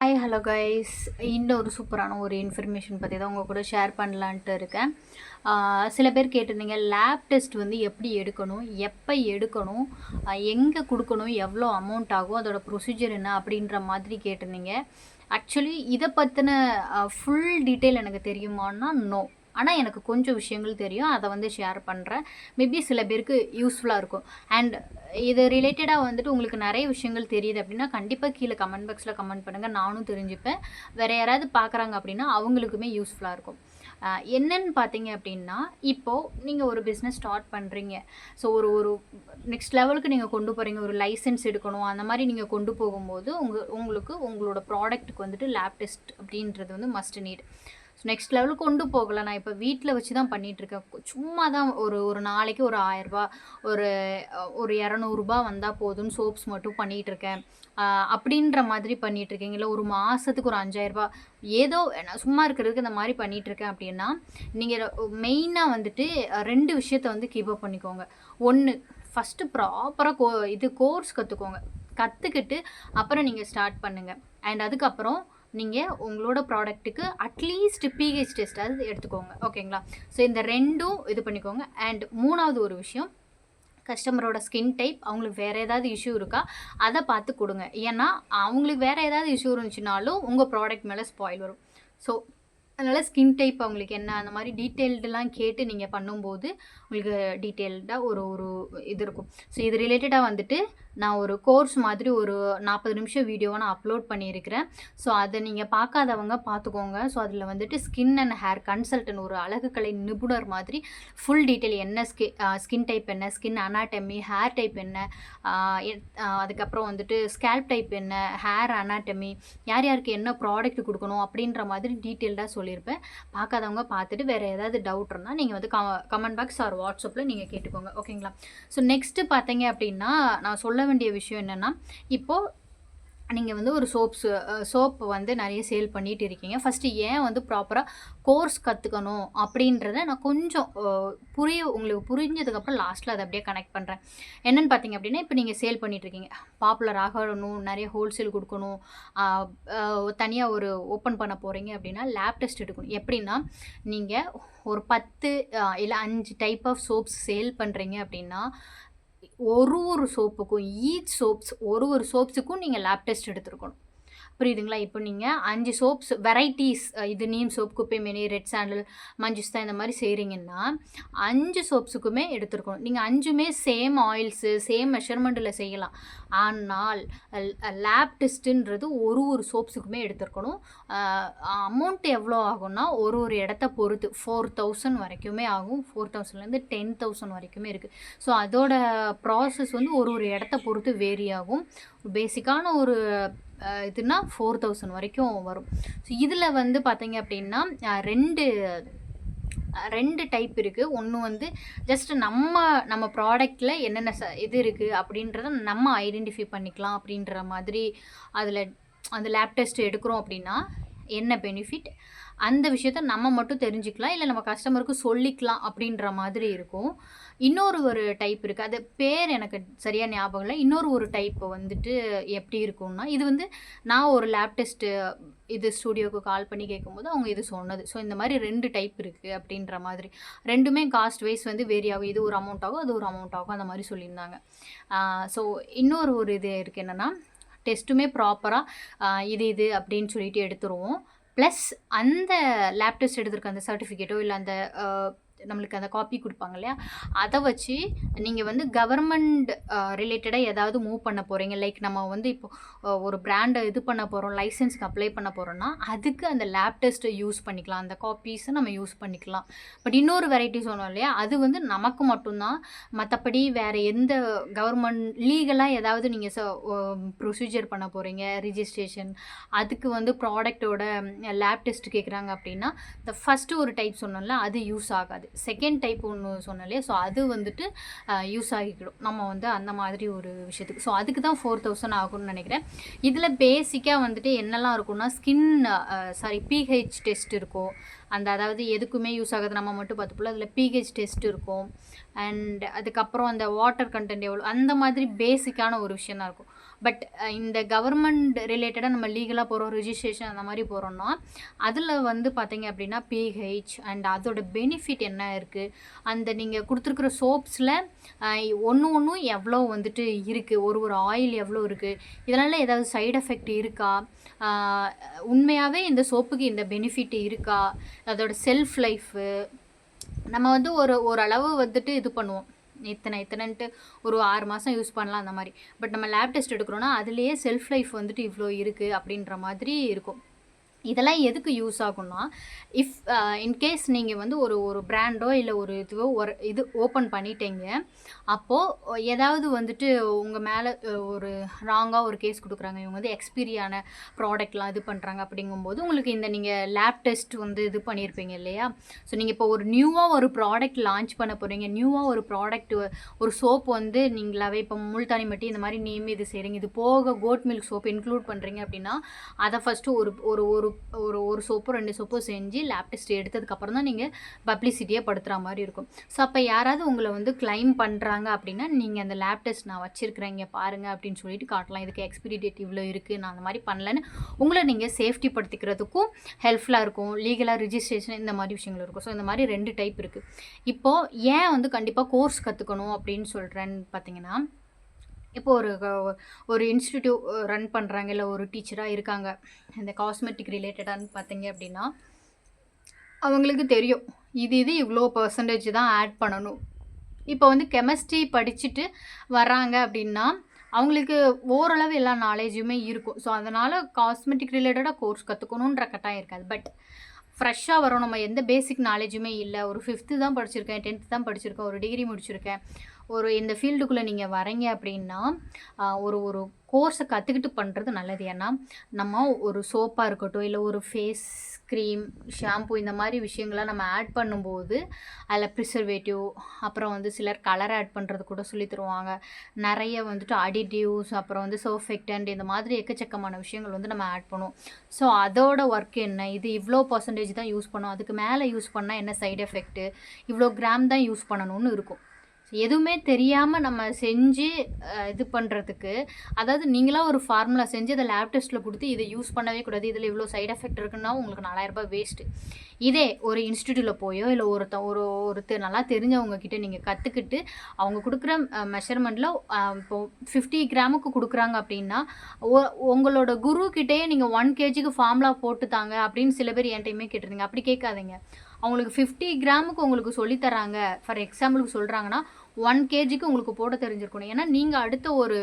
Hi hello guys இன்னொரு சூப்பரான ஒரு இன்ஃபர்மேஷன் பற்றி தான் உங்கள் கூட ஷேர் பண்ணலான்ட்டு இருக்கேன். சில பேர் கேட்டிருந்தீங்க லேப் டெஸ்ட் வந்து எப்படி எடுக்கணும் எப்போ எடுக்கணும் எங்கே கொடுக்கணும் எவ்வளோ அமௌண்ட் ஆகும் அதோடய ப்ரொசீஜர் என்ன அப்படின்ற மாதிரி கேட்டிருந்தீங்க. ஆக்சுவலி இதை பற்றின ஃபுல் டீட்டெயில் எனக்கு தெரியுமான்னா நோ ஆனால் எனக்கு கொஞ்சம் விஷயங்கள் தெரியும். அதை வந்து ஷேர் பண்ணுறேன் மேபி சில பேருக்கு யூஸ்ஃபுல்லாக இருக்கும். அண்ட் இது ரிலேட்டடாக வந்துட்டு உங்களுக்கு நிறைய விஷயங்கள் தெரியுது அப்படின்னா கண்டிப்பாக கீழே கமெண்ட் பாக்ஸில் கமெண்ட் பண்ணுங்கள் நானும் தெரிஞ்சுப்பேன். வேறு யாராவது பார்க்குறாங்க அப்படின்னா அவங்களுக்குமே யூஸ்ஃபுல்லாக இருக்கும். என்னன்னு பார்த்தீங்க அப்படின்னா இப்போது நீங்கள் ஒரு பிஸ்னஸ் ஸ்டார்ட் பண்ணுறீங்க ஸோ ஒரு ஒரு நெக்ஸ்ட் லெவலுக்கு நீங்கள் கொண்டு போகிறீங்க ஒரு லைசன்ஸ் எடுக்கணும். அந்த மாதிரி நீங்கள் கொண்டு போகும்போது உங்கள் உங்களுக்கு உங்களோட ப்ராடக்ட்டுக்கு வந்துட்டு லேப் டெஸ்ட் அப்படின்றது வந்து மஸ்ட் நீட் ஸோ நெக்ஸ்ட் லெவலுக்கு கொண்டு போகலை. நான் இப்போ வீட்டில் வச்சு தான் பண்ணிகிட்ருக்கேன் சும்மா தான் ஒரு ஒரு நாளைக்கு ஒரு ஆயரூபா ஒரு ஒரு இரநூறுபா வந்தால் போதும்னு சோப்ஸ் மட்டும் பண்ணிகிட்டு இருக்கேன் அப்படின்ற மாதிரி பண்ணிட்டு இல்லை ஒரு மாதத்துக்கு ஒரு அஞ்சாயிரரூபா ஏதோ சும்மா இருக்கிறதுக்கு இந்த மாதிரி பண்ணிகிட்ருக்கேன் இருக்கேன் அப்படின்னா நீங்கள் மெயினாக வந்துட்டு ரெண்டு விஷயத்த வந்து கீப் அப் பண்ணிக்கோங்க. ஒன்று ஃபஸ்ட்டு ப்ராப்பராக கோ இது கோர்ஸ் கற்றுக்கோங்க கற்றுக்கிட்டு அப்புறம் நீங்கள் ஸ்டார்ட் பண்ணுங்கள் அண்ட் அதுக்கப்புறம் நீங்கள் உங்களோட ப்ராடக்ட்டுக்கு அட்லீஸ்ட் பிஹெச் டெஸ்ட்டாவது எடுத்துக்கோங்க. ஓகேங்களா? ஸோ இந்த ரெண்டும் இது பண்ணிக்கோங்க. அண்ட் மூணாவது ஒரு விஷயம் கஸ்டமரோட ஸ்கின் டைப் அவங்களுக்கு வேறு ஏதாவது இஷ்யூ இருக்கா அதை பார்த்து கொடுங்க. ஏன்னா அவங்களுக்கு வேறு ஏதாவது இஷ்யூ இருந்துச்சுனாலும் உங்கள் ப்ராடக்ட் மேலே ஸ்பாயில் வரும். ஸோ அதனால் ஸ்கின் டைப் அவங்களுக்கு என்ன அந்த மாதிரி டீட்டெயில்டெலாம் கேட்டு நீங்கள் பண்ணும்போது உங்களுக்கு டீட்டெயில்டாக ஒரு ஒரு இது இருக்கும். ஸோ இது ரிலேட்டடாக வந்துட்டு நான் ஒரு கோர்ஸ் மாதிரி ஒரு நாற்பது நிமிஷம் வீடியோவை நான் அப்லோட் பண்ணியிருக்கிறேன். ஸோ அதை நீங்கள் பார்க்காதவங்க பார்த்துக்கோங்க. ஸோ அதில் வந்துட்டு ஸ்கின் அண்ட் ஹேர் கன்சல்டன் ஒரு அழகுக்கலை நிபுணர் மாதிரி ஃபுல் டீட்டெயில் என்ன ஸ்கி ஸ்கின் டைப் என்ன ஸ்கின் அனாட்டமி ஹேர் டைப் என்ன அதுக்கப்புறம் வந்துட்டு ஸ்கேல்ப் டைப் என்ன ஹேர் அனாட்டமி யார் யாருக்கு என்ன ப்ராடக்ட் கொடுக்கணும் அப்படின்ற மாதிரி டீட்டெயில்டாக சொல்லியிருப்பேன். பார்க்காதவங்க பார்த்துட்டு வேறு ஏதாவது டவுட் இருந்தால் நீங்கள் வந்து கமெண்ட் பாக்ஸ் ஆர் வாட்ஸ்அப்பில் நீங்கள் கேட்டுக்கோங்க. ஓகேங்களா ஸோ நெக்ஸ்ட்டு பார்த்தீங்க அப்படின்னா நான் சொல்ல சொல்ல வேண்டிய விஷயம் என்னென்னா இப்போது நீங்கள் வந்து ஒரு சோப்ஸ் சோப் வந்து நிறைய சேல் பண்ணிகிட்டு இருக்கீங்க. ஃபஸ்ட்டு ஏன் வந்து ப்ராப்பராக கோர்ஸ் கற்றுக்கணும் அப்படின்றத நான் கொஞ்சம் புரிய உங்களுக்கு புரிஞ்சதுக்கப்புறம் லாஸ்ட்டில் அதை அப்படியே கனெக்ட் பண்ணுறேன் என்னென்னு பார்த்தீங்க அப்படின்னா இப்போ நீங்கள் சேல் பண்ணிகிட்ருக்கீங்க பாப்புலர் ஆகணும் நிறைய ஹோல்சேல் கொடுக்கணும். தனியாக ஒரு ஓப்பன் பண்ண போகிறீங்க அப்படின்னா லேப் டெஸ்ட் எடுக்கணும். எப்படின்னா நீங்கள் ஒரு பத்து இல்லை அஞ்சு டைப் ஆஃப் சோப்ஸ் சேல் பண்ணுறீங்க அப்படின்னா ஒரு ஒரு சோப்புக்கும் ஈச் சோப்ஸ் ஒரு ஒரு சோப்ஸுக்கும் நீங்கள் லேப் டெஸ்ட் எடுத்துருக்கணும். புரியுதுங்களா? இப்போ நீங்கள் அஞ்சு சோப்ஸ் வெரைட்டிஸ் இது நீம் சோப் குப்பை மேனி ரெட் சாண்டல் மஞ்சுஸ்தா இந்த மாதிரி செய்கிறீங்கன்னா அஞ்சு சோப்ஸுக்குமே எடுத்துருக்கணும். நீங்கள் அஞ்சுமே சேம் ஆயில்ஸு சேம் மெஷர்மெண்ட்டில் செய்யலாம். ஆனால் லேப் டெஸ்ட்டுன்றது ஒரு ஒரு சோப்ஸுக்குமே எடுத்துருக்கணும். அமௌண்ட் எவ்வளோ ஆகும்னா ஒரு ஒரு இடத்த பொறுத்து. ஃபோர் தௌசண்ட் வரைக்குமே ஆகும். ஃபோர் தௌசண்ட்லேருந்து டென் தௌசண்ட் வரைக்குமே இருக்குது ஸோ அதோட ப்ராசஸ் வந்து ஒரு ஒரு இடத்த பொறுத்து வேரி ஆகும். பேசிக்கான ஒரு இதுனா ஃபோர் தௌசண்ட் வரைக்கும் வரும். ஸோ இதில் வந்து பார்த்தீங்க அப்படின்னா ரெண்டு ரெண்டு டைப் இருக்குது ஒன்று வந்து ஜஸ்ட் நம்ம நம்ம ப்ராடக்டில் என்னென்ன ச இது இருக்குது அப்படின்றத நம்ம ஐடென்டிஃபை பண்ணிக்கலாம் அப்படின்ற மாதிரி அதில் அந்த லேப் டெஸ்ட் எடுக்கிறோம் அப்படின்னா என்ன பெனிஃபிட் அந்த விஷயத்த நம்ம மட்டும் தெரிஞ்சுக்கலாம் இல்லை நம்ம கஸ்டமருக்கு சொல்லிக்கலாம் அப்படின்ற மாதிரி இருக்கும். இன்னொரு ஒரு டைப் இருக்குது அது பேர் எனக்கு சரியாக ஞாபகம் இல்லை. இன்னொரு ஒரு டைப் வந்துட்டு எப்படி இருக்கும்னா இது வந்து நான் ஒரு லேப் டெஸ்ட்டு இது ஸ்டூடியோவுக்கு கால் பண்ணி கேட்கும்போது அவங்க இது சொன்னது. ஸோ இந்த மாதிரி ரெண்டு டைப் இருக்குது அப்படின்ற மாதிரி. ரெண்டுமே காஸ்ட் வைஸ் வந்து வேரி ஆகும். இது ஒரு அமௌண்ட் ஆகும் அது ஒரு அமௌண்ட் ஆகும் அந்த மாதிரி சொல்லியிருந்தாங்க. ஸோ இன்னொரு ஒரு இது இருக்குது என்னென்னா டெஸ்ட்டுமே ப்ராப்பராக இது இது அப்படின்னு சொல்லிட்டு எடுத்துருவோம். ப்ளஸ் அந்த லேப்டெஸ்ட் எடுத்திருக்க அந்த சர்டிஃபிகேட்டோ இல்லை அந்த நம்மளுக்கு அந்த காப்பி கொடுப்பாங்க இல்லையா? அதை வச்சு நீங்கள் வந்து கவர்மெண்ட் ரிலேட்டடாக ஏதாவது மூவ் பண்ண போகிறீங்க லைக் நம்ம வந்து இப்போ ஒரு பிராண்டை இது பண்ண போகிறோம் லைசன்ஸ்க்கு அப்ளை பண்ண போகிறோம்னா அதுக்கு அந்த லேப் டெஸ்ட்டை யூஸ் பண்ணிக்கலாம். அந்த காப்பீஸை நம்ம யூஸ் பண்ணிக்கலாம். பட் இன்னொரு வெரைட்டி சொன்னோம் இல்லையா? அது வந்து நமக்கு மட்டும்தான். மற்றபடி வேறு எந்த கவர்மெண்ட் லீகலாக ஏதாவது நீங்கள் ப்ரொசீஜர் பண்ண போகிறீங்க ரிஜிஸ்ட்ரேஷன் அதுக்கு வந்து ப்ராடக்டோட லேப் டெஸ்ட் கேட்குறாங்க அப்படின்னா இந்த ஃபஸ்ட்டு ஒரு டைப் சொன்னோம்ல அது யூஸ் ஆகாது. செகண்ட் டைப் ஒன்று சொன்னாலே இல்லையா ஸோ அது வந்துட்டு யூஸ் ஆகிக்கிடும். நம்ம வந்து அந்த மாதிரி ஒரு விஷயத்துக்கு. ஸோ அதுக்கு தான் ஃபோர் தௌசண்ட் ஆகும்னு நினைக்கிறேன். இதில் பேசிக்காக வந்துட்டு என்னெல்லாம் இருக்கும்னா ஸ்கின் சாரி பிஹெச் டெஸ்ட் இருக்கும். அந்த அதாவது எதுக்குமே யூஸ் ஆகாது. நம்ம மட்டும் பார்த்துப்போல அதில் பிஹெச் டெஸ்ட் இருக்கும். அண்ட் அதுக்கப்புறம் அந்த வாட்டர் கண்டென்ட் எவ்வளோ அந்த மாதிரி பேசிக்கான ஒரு விஷயம் தான் இருக்கும். பட் இந்த கவர்மெண்ட் ரிலேட்டடாக நம்ம லீகலாக போகிறோம் ரிஜிஸ்ட்ரேஷன் அந்த மாதிரி போகிறோம்னா அதில் வந்து பார்த்தீங்க அப்படின்னா பிஹெச் அண்ட் அதோட பெனிஃபிட் என்ன இருக்குது அந்த நீங்கள் கொடுத்துருக்குற சோப்ஸில் ஒன்று ஒன்றும் எவ்வளோ வந்துட்டு இருக்குது ஒரு ஒரு ஆயில் எவ்வளோ இருக்குது இதனால் ஏதாவது சைடு எஃபெக்ட் இருக்கா? உண்மையாகவே இந்த சோப்புக்கு இந்த பெனிஃபிட் இருக்கா? அதோட செல்ஃப் லைஃபு நம்ம வந்து ஒரு ஓரளவு வந்துட்டு இது பண்ணுவோம். இத்தனை இத்தனைன்ட்டு ஒரு ஆறு மாதம் யூஸ் பண்ணலாம் அந்த மாதிரி. பட் நம்ம லேப் டெஸ்ட் எடுக்கிறோன்னா அதுலேயே செல்ஃப் லைஃப் வந்துட்டு இவ்வளோ இருக்குது அப்படின்ற மாதிரி இருக்கும். இதெல்லாம் எதுக்கு யூஸ் ஆகும்னா இஃப் இன்கேஸ் நீங்கள் வந்து ஒரு ஒரு பிராண்டோ இல்லை ஒரு இதுவோ ஒரு இது ஓப்பன் பண்ணிட்டீங்க அப்போது ஏதாவது வந்துட்டு உங்கள் மேலே ஒரு ராங்காக ஒரு கேஸ் கொடுக்குறாங்க. இவங்க வந்து எக்ஸ்பீரியான ப்ராடக்ட்லாம் இது பண்ணுறாங்க அப்படிங்கும்போது உங்களுக்கு இந்த நீங்கள் லேப் டெஸ்ட் வந்து இது பண்ணியிருப்பீங்க இல்லையா? ஸோ நீங்கள் இப்போ ஒரு நியூவாக ஒரு ப்ராடக்ட் லான்ச் பண்ண போகிறீங்க நியூவாக ஒரு ப்ராடக்ட் ஒரு சோப் வந்து நீங்களாவே இப்போ முல்தானி மட்டி இந்த மாதிரி நேம் இது செய்கிறீங்க இது போக கோட் மில்க் சோப் இன்க்ளூட் பண்ணுறீங்க அப்படின்னா அதை ஃபஸ்ட்டு ஒரு ஒரு ஒரு ஒரு ஒரு சோப்பு ரெண்டு சோப்போ செஞ்சு லேப் டெஸ்ட் எடுத்ததுக்கப்புறம் தான் நீங்கள் பப்ளிசிட்டியே படுத்துகிற மாதிரி இருக்கும். ஸோ அப்போ யாராவது உங்களை வந்து கிளைம் பண்ணுறாங்க அப்படின்னா நீங்கள் அந்த லேப் டெஸ்ட் நான் வச்சுருக்கிறேன் இங்கே பாருங்கள் அப்படின்னு சொல்லிட்டு காட்டலாம். இதுக்கு எக்ஸ்பிரி டேட் இவ்வளோ இருக்குது நான் அந்த மாதிரி பண்ணலன்னு உங்களை நீங்கள் சேஃப்டி படுத்திக்கிறதுக்கும் ஹெல்ப்ஃபுல்லாக இருக்கும். லீகலாக ரிஜிஸ்ட்ரேஷன் இந்த மாதிரி விஷயங்கள் இருக்கும். ஸோ இந்த மாதிரி ரெண்டு டைப் இருக்குது இப்போது ஏன் வந்து கண்டிப்பாக கோர்ஸ் கற்றுக்கணும் அப்படின்னு சொல்கிறேன்னு பார்த்தீங்கன்னா இப்போ ஒரு ஒரு இன்ஸ்டிடியூட் ரன் பண்ணுறாங்க இல்லை ஒரு டீச்சராக இருக்காங்க. இந்த காஸ்மெட்டிக் ரிலேட்டடான்னு பார்த்தீங்க அப்படின்னா அவங்களுக்கு தெரியும். இது இது இவ்வளோ பர்சன்டேஜ் தான் ஆட் பண்ணணும். இப்போ வந்து கெமிஸ்ட்ரி படிச்சுட்டு வராங்க அப்படின்னா அவங்களுக்கு ஓரளவு எல்லா நாலேஜுமே இருக்கும். ஸோ அதனால் காஸ்மெட்டிக் ரிலேட்டடாக கோர்ஸ் கற்றுக்கணுன்ற கட்டாயம் இருக்காது. பட் ஃப்ரெஷ்ஷாக வரும். நம்ம எந்த பேசிக் நாலேஜுமே இல்லை. ஒரு ஃபிஃப்த்து தான் படிச்சிருக்கேன் டென்த்து தான் படிச்சிருக்கேன் ஒரு டிகிரி முடிச்சிருக்கேன். ஒரு இந்த ஃபீல்டுக்குள்ளே நீங்கள் வரீங்க அப்படின்னா ஒரு ஒரு கோர்ஸை கற்றுக்கிட்டு பண்ணுறது நல்லது. ஏன்னா நம்ம ஒரு சோப்பாக இருக்கட்டும் இல்லை ஒரு ஃபேஸ் க்ரீம் ஷாம்பு இந்த மாதிரி விஷயங்கள்லாம் நம்ம ஆட் பண்ணும்போது அதில் ப்ரிசர்வேட்டிவ் அப்புறம் வந்து சிலர் கலர் ஆட் பண்ணுறது கூட சொல்லி தருவாங்க. நிறைய வந்துட்டு அடிட்டிவ்ஸ் அப்புறம் வந்து சோஃபெக்டன்ட் இந்த மாதிரி எக்கச்சக்கமான விஷயங்கள் வந்து நம்ம ஆட் பண்ணுவோம். ஸோ அதோட ஒர்க் என்ன? இது இவ்வளோ பர்சன்டேஜ் தான் யூஸ் பண்ணும். அதுக்கு மேலே யூஸ் பண்ணால் என்ன சைடு எஃபெக்ட்டு இவ்வளோ கிராம் தான் யூஸ் பண்ணணும்னு இருக்கும். எதுவுமே தெரியாமல் நம்ம செஞ்சு இது பண்ணுறதுக்கு அதாவது நீங்களாக ஒரு ஃபார்முலா செஞ்சு அதை லேப் டெஸ்ட்டில் கொடுத்து இதை யூஸ் பண்ணவே கூடாது. இதில் இவ்வளோ சைடு எஃபெக்ட் இருக்குன்னா உங்களுக்கு நாலாயிரரூபா வேஸ்ட்டு இதே ஒரு இன்ஸ்டியூட்டில் போயோ இல்லை ஒருத்த ஒரு ஒருத்தர் நல்லா தெரிஞ்சவங்கக்கிட்ட நீங்கள் கற்றுக்கிட்டு அவங்க கொடுக்குற மெஷர்மெண்ட்டில் இப்போ ஃபிஃப்டி கிராமுக்கு கொடுக்குறாங்க அப்படின்னா உங்களோட குரு கிட்டேயே நீங்கள் ஒன் கேஜிக்கு ஃபார்முலா போட்டு தாங்க அப்படின்னு சில பேர் என்கிட்டயுமே கேட்டிருந்தீங்க. அப்படி கேட்காதீங்க. அவங்களுக்கு ஃபிஃப்டி கிராமுக்கு உங்களுக்கு சொல்லித் தராங்க. ஃபார் எக்ஸாம்பிளுக்கு சொல்கிறாங்கன்னா ஒன் கேஜிக்கு உங்களுக்கு போட தெரிஞ்சிருக்கணும். ஏன்னா நீங்கள் அடுத்த ஒரு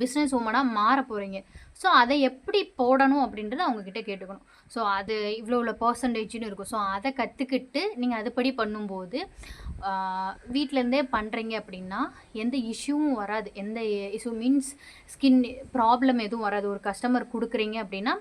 பிஸ்னஸ் உமனாக மாற போகிறீங்க ஸோ அதை எப்படி போடணும் அப்படின்றத அவங்கக்கிட்ட கேட்டுக்கணும். ஸோ அது இவ்வளோ இவ்வளோ பர்சன்டேஜ்னு இருக்கும். ஸோ அதை கற்றுக்கிட்டு நீங்கள் அதுபடி பண்ணும்போது வீட்டிலேருந்தே பண்ணுறீங்க அப்படின்னா எந்த இஷ்யூவும் வராது. எந்த இஷ்யூ மீன்ஸ் ஸ்கின் ப்ராப்ளம் எதுவும் வராது. ஒரு கஸ்டமர் கொடுக்குறீங்க அப்படின்னா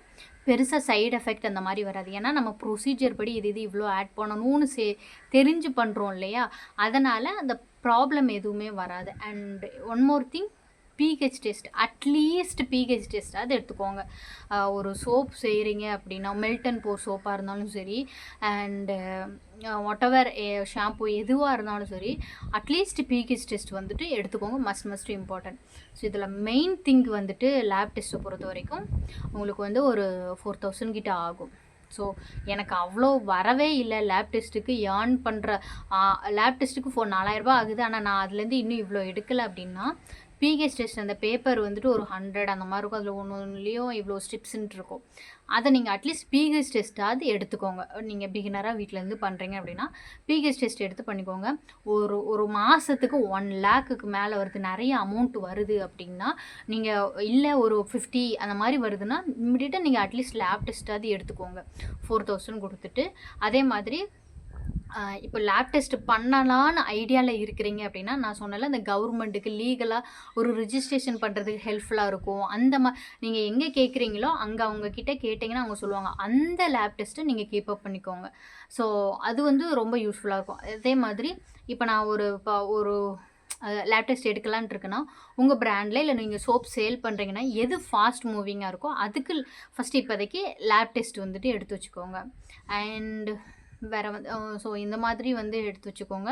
பெருசாக சைடு எஃபெக்ட் அந்த மாதிரி வராது. ஏன்னா நம்ம ப்ரொசீஜர் படி இது இது இவ்வளோ ஆட் பண்ணணும்னு சே தெரிஞ்சு பண்ணுறோம் இல்லையா? அதனால் அந்த ப்ராப்ளம் எதுவுமே வராது. And one more thing pH test at least pH test அது எடுத்துக்கோங்க. ஒரு சோப் செய்கிறீங்க அப்படின்னா மெல்டன் போர் சோப்பாக இருந்தாலும் சரி அண்டு வாட் எவர் ஷாம்பு எதுவாக இருந்தாலும் சரி அட்லீஸ்ட் பிஹெச் டெஸ்ட் வந்துட்டு எடுத்துக்கோங்க. மஸ்ட் மஸ்ட் இம்பார்ட்டன்ட் ஸோ இதில் மெயின் திங் வந்துட்டு லேப் டெஸ்ட்டை பொறுத்த வரைக்கும் உங்களுக்கு வந்து ஒரு ஃபோர் தௌசண்ட் கிட்ட ஆகும். ஸோ எனக்கு அவ்வளோ வரவே இல்லை லேப் டெஸ்ட்டுக்கு ஏர்ன் பண்ணுற லேப் டெஸ்ட்டுக்கு ஃபோர் நாலாயிரரூபா ஆகுது. ஆனால் நான் அதுலேருந்து இன்னும் இவ்வளோ எடுக்கலை அப்படின்னா பிஹெச் டெஸ்ட் அந்த பேப்பர் வந்துட்டு ஒரு ஹண்ட்ரட் அந்த மாதிரி இருக்கும். அதில் ஒன்று ஒன்றுலேயும் இவ்வளோ ஸ்டிப்ஸ்ன்ட்டு இருக்கும். அதை நீங்கள் அட்லீஸ்ட் பிஹெச் டெஸ்ட்டாவது எடுத்துக்கோங்க. நீங்கள் பிகினராக வீட்டிலேருந்து பண்ணுறீங்க அப்படின்னா பிஹெச் டெஸ்ட் எடுத்து பண்ணிக்கோங்க. ஒரு ஒரு மாதத்துக்கு ஒன் லேக்குக்கு மேலே வருது நிறைய அமௌண்ட் வருது அப்படின்னா நீங்கள் இல்லை ஒரு ஃபிஃப்டி அந்த மாதிரி வருதுன்னா இம்மிடியட்டாக நீங்கள் அட்லீஸ்ட் லேப் டெஸ்ட்டாவது எடுத்துக்கோங்க. ஃபோர் தௌசண்ட் கொடுத்துட்டு அதே மாதிரி இப்போ லேப் டெஸ்ட் பண்ணலான்னு ஐடியாவில் இருக்கிறீங்க அப்படின்னா நான் சொன்னல இந்த கவர்மெண்ட்டுக்கு லீகலாக ஒரு ரிஜிஸ்ட்ரேஷன் பண்ணுறதுக்கு ஹெல்ப்ஃபுல்லாக இருக்கும். அந்த மா நீங்கள் எங்கே கேட்குறீங்களோ அங்கே அவங்க கிட்டே கேட்டிங்கன்னா அவங்க சொல்லுவாங்க. அந்த லேப் டெஸ்ட்டை நீங்கள் கீப் அப் பண்ணிக்கோங்க. ஸோ அது வந்து ரொம்ப யூஸ்ஃபுல்லாக இருக்கும். அதே மாதிரி இப்போ நான் ஒரு இப்போ ஒரு லேப் டெஸ்ட் எடுக்கலான்ட்டு இருக்குன்னா உங்கள் பிராண்டில் இல்லை நீங்கள் சோப் சேல் பண்ணுறீங்கன்னா எது ஃபாஸ்ட் மூவிங்காக இருக்கோ அதுக்கு ஃபஸ்ட்டு இப்போதைக்கு லேப் டெஸ்ட் வந்துட்டு எடுத்து வச்சுக்கோங்க. அண்ட் வேறு வந்து ஸோ இந்த மாதிரி வந்து எடுத்து வச்சுக்கோங்க.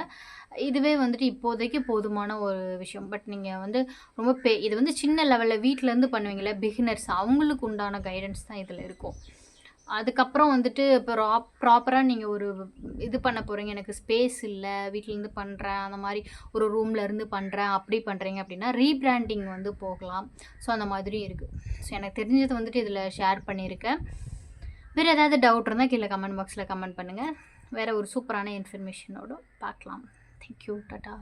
இதுவே வந்துட்டு இப்போதைக்கு போதுமான ஒரு விஷயம். பட் நீங்கள் வந்து ரொம்ப பெ இது வந்து சின்ன லெவலில் வீட்டிலேருந்து பண்ணுவீங்களே பிகினர்ஸ் அவங்களுக்கு உண்டான கைடன்ஸ் தான் இதில் இருக்கும். அதுக்கப்புறம் வந்துட்டு ப்ரா ப்ராப்பராக நீங்கள் ஒரு இது பண்ண போகிறீங்க எனக்கு ஸ்பேஸ் இல்லை வீட்டிலேருந்து பண்ணுறேன் அந்த மாதிரி ஒரு ரூம்லேருந்து பண்ணுறேன் அப்படி பண்ணுறீங்க அப்படின்னா ரீபிராண்டிங் வந்து போகலாம். ஸோ அந்த மாதிரி இருக்குது ஸோ எனக்கு தெரிஞ்சது வந்துட்டு இதில் ஷேர் பண்ணியிருக்கேன். வேறு ஏதாவது டவுட் இருந்தால் கீழே கமெண்ட் பாக்ஸில் கமெண்ட் பண்ணுங்கள் வேறு ஒரு சூப்பரான இன்ஃபர்மேஷனோடு பார்க்கலாம். Thank you tata